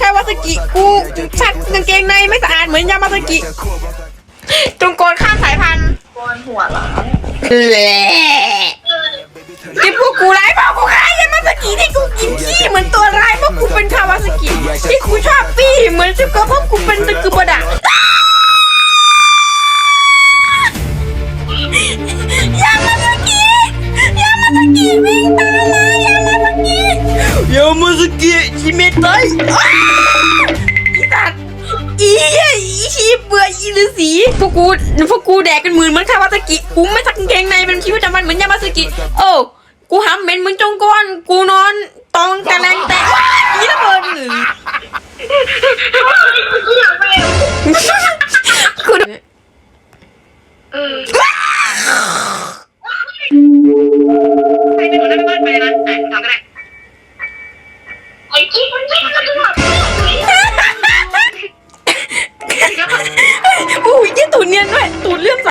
คล้ายคาวาซากิกูชักกางเกงในไม่สะอาดเหมือนยามาซากิจงโกนข้ามสายพันธุ์โกนหัวเหรอแหละที่พวกกูร้ายเพราะกูคล้ายยามาซากิที่กูกินขี้เหมือนตัวร้ายเพราะกูเป็นคาวาซากิที่กูชอบปี้เหมือนชิบก็เพราะกูเป็นตะกุบดะ มาซากิชิเมตัยอ้าวอีสัตว์อีเหี้ยอีชีเบื่ออีฤาษีพวกกูพวกกูแดกกันหมื่นเหมือนคาวาซากิกูไม่สักกางเกงในเป็นชีวิตประจำวันเหมือนยามาซากิโอ้กูหำเหม็นเหมือนจงกอนกูนอนตองกระแรงแตกว้ายอีระเบิดกูเออ ยนด้วยตูดเลื่อมใส